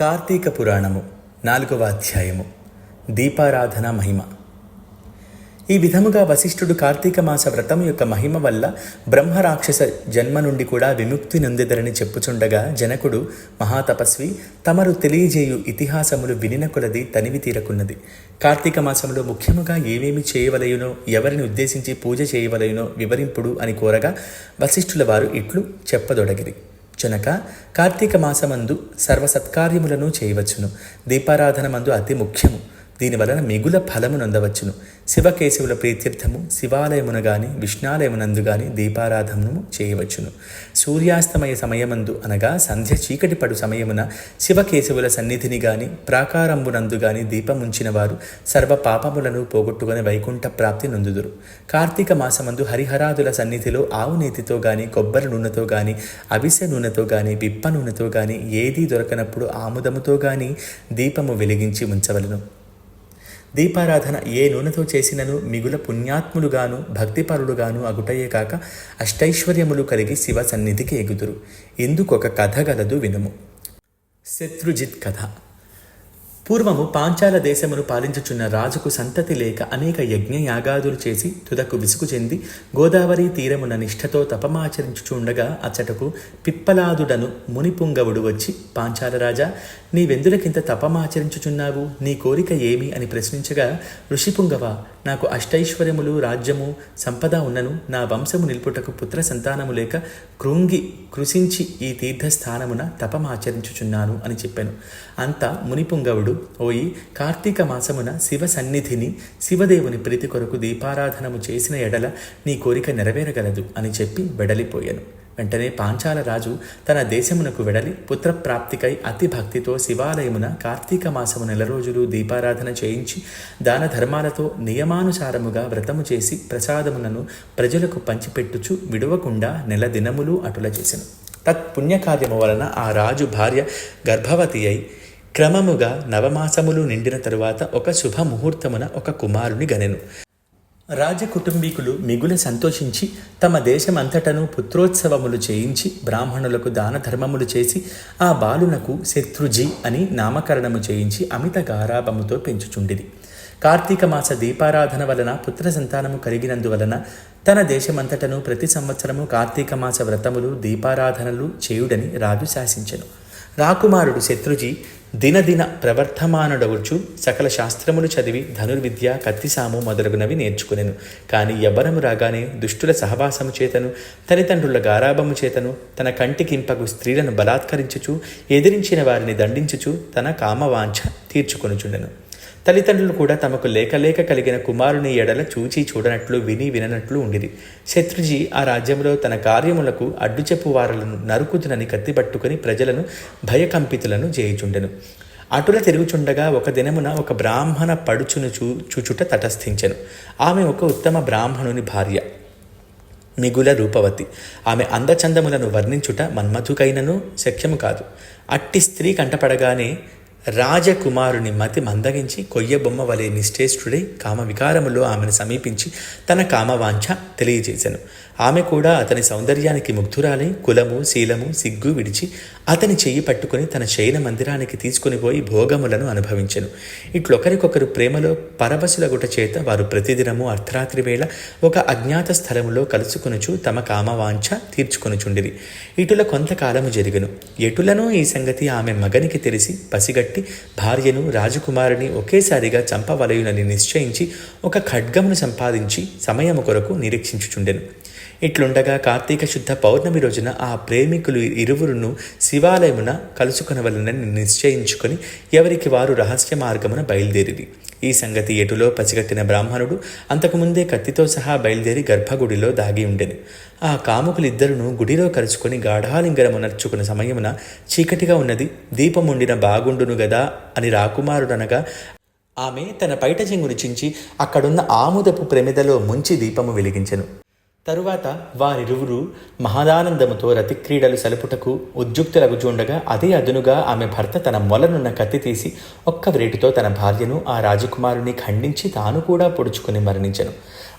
కార్తీక పురాణము నాలుగవ అధ్యాయము దీపారాధన మహిమ. ఈ విధముగా వశిష్ఠుడు కార్తీక మాస వ్రతం యొక్క మహిమ వల్ల బ్రహ్మరాక్షస జన్మ నుండి కూడా విముక్తి నొందెదరని చెప్పుచుండగా జనకుడు మహాతపస్వి తమరు తెలియజేయు ఇతిహాసములు వినిన కొలది తనివి తీరకున్నది. కార్తీక మాసంలో ముఖ్యముగా ఏమేమి చేయవలయునో ఎవరిని ఉద్దేశించి పూజ చేయవలయునో వివరింపుడు అని కోరగా వశిష్ఠుల వారు ఇట్లు చెప్పదొడగిరి. జనక కార్తీక మాసమందు సర్వ సత్కార్యములను చేయవచ్చును. దీపారాధన మందు అతి ముఖ్యము. దీని వలన మిగుల ఫలము నొందవచ్చును. శివకేశవుల ప్రీత్యర్థము శివాలయమున గాని విష్ణాలయమునందు గాని దీపారాధనము చేయవచ్చును. సూర్యాస్తమయ సమయమందు అనగా సంధ్య చీకటి పడు సమయమున శివకేశవుల సన్నిధిని గాని ప్రాకారంబునందు గాని దీపముంచిన వారు సర్వ పాపములను పోగొట్టుకుని వైకుంఠ ప్రాప్తి నొందుదురు. కార్తీక మాసమందు హరిహరాదుల సన్నిధిలో ఆవు నేతితో గాని కొబ్బరి నూనెతో గాని అవిసె నూనెతో గాని విప్ప నూనెతో గాని ఏదీ దొరకనప్పుడు ఆముదముతో గాని దీపము వెలిగించి ఉంచవలను. దీపారాధన ఏ నూనెతో చేసినను మిగుల పుణ్యాత్ములుగాను భక్తిపరుడుగాను అగుటయే కాక అష్టైశ్వర్యములు కలిగి శివ సన్నిధికి ఎగుదురు. ఇందుకొక కథ గలదు వినుము. శత్రుజిత్ కథ. పూర్వము పాంచాల దేశమును పాలించుచున్న రాజుకు సంతతి లేక అనేక యజ్ఞ యాగాదులు చేసి తుదకు విసుగు చెంది గోదావరి తీరమున నిష్ఠతో తపమాచరించుచుండగా అచ్చటకు పిప్పలాదుడను మునిపుంగవుడు వచ్చి పాంచాల రాజా నీవెందులకింత తపమాచరించుచున్నావు? నీ కోరిక ఏమి? అని ప్రశ్నించగా ఋషిపుంగవ నాకు అష్టైశ్వర్యములు రాజ్యము సంపద ఉన్నను. నా వంశము నిలుపుటకు పుత్ర సంతానము లేక కృంగి కృషించి ఈ తీర్థస్థానమున తపమాచరించుచున్నాను అని చెప్పాను. అంత మునిపుంగవుడు ఓయి కార్తీక మాసమున శివ సన్నిధిని శివదేవుని ప్రీతి కొరకు దీపారాధనము చేసిన ఎడల నీ కోరిక నెరవేరగలదు అని చెప్పి వెడలిపోయాను. వెంటనే పాంచాల రాజు తన దేశమునకు వెడలి పుత్రప్రాప్తికై అతి భక్తితో శివాలయమున కార్తీక మాసము నెల రోజులు దీపారాధన చేయించి దాన ధర్మాలతో నియమానుసారముగా వ్రతము చేసి ప్రసాదములను ప్రజలకు పంచిపెట్టుచు విడవకుండా నెల దినములు అటుల చేసెను. తత్పుణ్యకార్యము వలన ఆ రాజు భార్య గర్భవతి అయి క్రమముగా నవమాసములు నిండిన తరువాత ఒక శుభముహూర్తమున ఒక కుమారుని గనెను. రాజకుటుంబీకులు మిగుల సంతోషించి తమ దేశమంతటను పుత్రోత్సవములు చేయించి బ్రాహ్మణులకు దాన ధర్మములు చేసి ఆ బాలునకు శత్రుజి అని నామకరణము చేయించి అమిత గారాభముతో పెంచుచుండిది కార్తీక మాస దీపారాధన వలన పుత్ర సంతానము కలిగినందువలన తన దేశమంతటను ప్రతి సంవత్సరము కార్తీక మాస వ్రతములు దీపారాధనలు చేయుడని రాజు శాసించెను. రాకుమారుడు శత్రుజీ దినదిన ప్రవర్తమానుడవచ్చు సకల శాస్త్రములు చదివి ధనుర్విద్య కత్తిసాము మొదలగునవి నేర్చుకునేను. కానీ ఎవ్వరము రాగానే దుష్టుల సహవాసము చేతను తల్లిదండ్రుల గారాభము చేతను తన కంటికింపగు స్త్రీలను బలాత్కరించుచు ఎదిరించిన వారిని దండించుచు తన కామవాంఛ తీర్చుకొనుచుండెను. తల్లిదండ్రులు కూడా తమకు లేకలేక కలిగిన కుమారుని ఎడల చూచి చూడనట్లు విని విననట్లు ఉండిది శత్రుజీ ఆ రాజ్యంలో తన కార్యములకు అడ్డుచెప్పు వారలను నరుకుతునని కత్తిపట్టుకుని ప్రజలను భయకంపితులను చేయుచుండెను అటుల తిరుగుచుండగా ఒక దినమున ఒక బ్రాహ్మణ పడుచును చూ చూచుట తటస్థించెను. ఆమె ఒక ఉత్తమ బ్రాహ్మణుని భార్య. మిగుల రూపవతి. ఆమె అందచందములను వర్ణించుట మన్మధుకైనను శక్యము కాదు. అట్టి స్త్రీ కంటపడగానే రాజకుమారుని మతి మందగించి కొయ్యబొమ్మ వలె నిశ్చేష్టుడై కామ వికారములో ఆమెను సమీపించి తన కామవాంఛ తెలియజేశాను ఆమె కూడా అతని సౌందర్యానికి ముగ్ధురాలై కులము శీలము సిగ్గు విడిచి అతని చెయ్యి పట్టుకుని తన శయన మందిరానికి తీసుకుని పోయి భోగములను అనుభవించెను. ఇట్లొకరికొకరు ప్రేమలో పరవశులగుట చేత వారు ప్రతిదినము అర్ధరాత్రి వేళ ఒక అజ్ఞాత స్థలములో కలుసుకొనుచు తమ కామవాంఛ తీర్చుకొనుచుండిరి. ఇటుల కొంతకాలము జరిగను. ఎటులను ఈ సంగతి ఆమె మగనికి తెలిసి పసిగట్టి భార్యను రాజకుమారిని ఒకేసారిగా చంపవలయునని నిశ్చయించి ఒక ఖడ్గమును సంపాదించి సమయము కొరకు నిరీక్షించుచుండెను. ఇట్లుండగా కార్తీక శుద్ధ పౌర్ణమి రోజున ఆ ప్రేమికులు ఇరువురును శివాలయమున కలుసుకొనవలనని నిశ్చయించుకొని ఎవరికి వారు రహస్య మార్గమున బయలుదేరిది ఈ సంగతి ఎటులో పసిగట్టిన బ్రాహ్మణుడు అంతకుముందే కత్తితో సహా బయలుదేరి గర్భగుడిలో దాగి ఉండెను. ఆ కాముకులిద్దరును గుడిలో కలుసుకొని గాఢాలింగరమునర్చుకున్న సమయమున చీకటిగా ఉన్నది దీపముండిన బాగుండును గదా అని రాకుమారుడనగా ఆమె తన పైట చెంగును చించి అక్కడున్న ఆముదపు ప్రమిదలో ముంచి దీపము వెలిగించెను. తరువాత వారిరువురు మహదానందముతో రతిక్రీడలు సలుపుటకు ఉద్యుక్తులగుచుండగా అదే అదునుగా ఆమె భర్త తన మొలనున్న కత్తి తీసి ఒక్క వ్రేటితో తన భార్యను ఆ రాజకుమారుని ఖండించి తాను కూడా పొడుచుకుని మరణించను.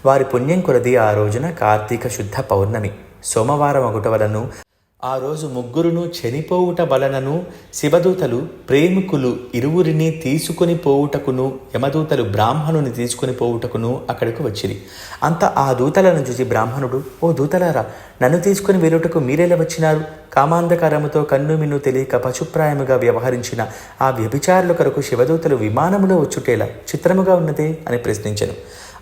వారి పుణ్యం కొలది ఆ రోజున కార్తీక శుద్ధ పౌర్ణమి. సోమవారం ఒకట వలను ఆ రోజు ముగ్గురును చనిపోవుట వలనను శివదూతలు ప్రేమికులు ఇరువురిని తీసుకుని పోవుటకును యమదూతలు బ్రాహ్మణుని తీసుకుని పోవుటకును అక్కడికి వచ్చిరి. అంత ఆ దూతలను చూసి బ్రాహ్మణుడు ఓ దూతలారా నన్ను తీసుకుని వెళ్ళుటకు మీరెలా వచ్చినారు? కామాంధకారముతో కన్ను మిన్ను తెలియక పశుప్రాయముగా వ్యవహరించిన ఆ వ్యభిచారుల కొరకు శివదూతలు విమానములో వచ్చుటేలా చిత్రముగా ఉన్నదే? అని ప్రశ్నించను.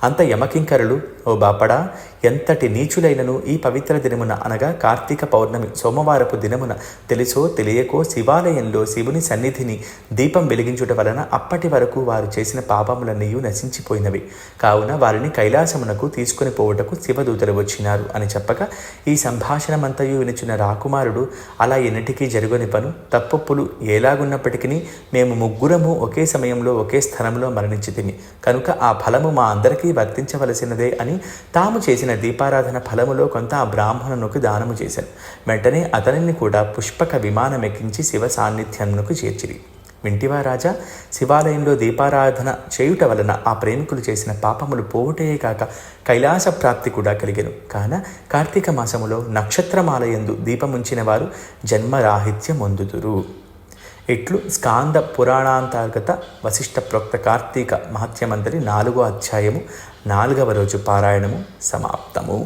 అంత యమకింకరులు ఓ బాపడా ఎంతటి నీచులైనను ఈ పవిత్ర దినమున అనగా కార్తీక పౌర్ణమి సోమవారపు దినమున తెలుసో తెలియకో శివాలయంలో శివుని సన్నిధిని దీపం వెలిగించుట వలన అప్పటి వరకు వారు చేసిన పాపములన్నీ నశించిపోయినవి. కావున వారిని కైలాసమునకు తీసుకుని పోవుటకు శివదూతలు వచ్చినారు అని చెప్పగా ఈ సంభాషణమంతయు వినిచిన రాకుమారుడు అలా ఎన్నిటికీ జరుగుని పను తప్పొప్పులు ఎలాగున్నప్పటికీ మేము ముగ్గురము ఒకే సమయంలో ఒకే స్థలంలో మరణించి కనుక ఆ ఫలము మా అందరికీ వర్తించవలసినదే అని తాము చేసిన దీపారాధన ఫలములో కొంత ఆ బ్రాహ్మణునికి దానము చేశాను. వెంటనే అతనిని కూడా పుష్పక విమానమెక్కించి శివ సాన్నిధ్యమునకు చేర్చిరి. వింటివా రాజా శివాలయంలో దీపారాధన చేయుట వలన ఆ ప్రేమికులు చేసిన పాపములు పోవుటే కాక కైలాస ప్రాప్తి కూడా కలిగను. కాన కార్తీక మాసములో నక్షత్రమాలయందు దీపముంచిన వారు జన్మరాహిత్యం పొందుదురు ఇట్లు స్కాంద పురాణాంతర్గత వశిష్ట ప్రోక్త కార్తీక మహత్యమందరి నాలుగో అధ్యాయము నాలుగవ రోజు పారాయణము సమాప్తము.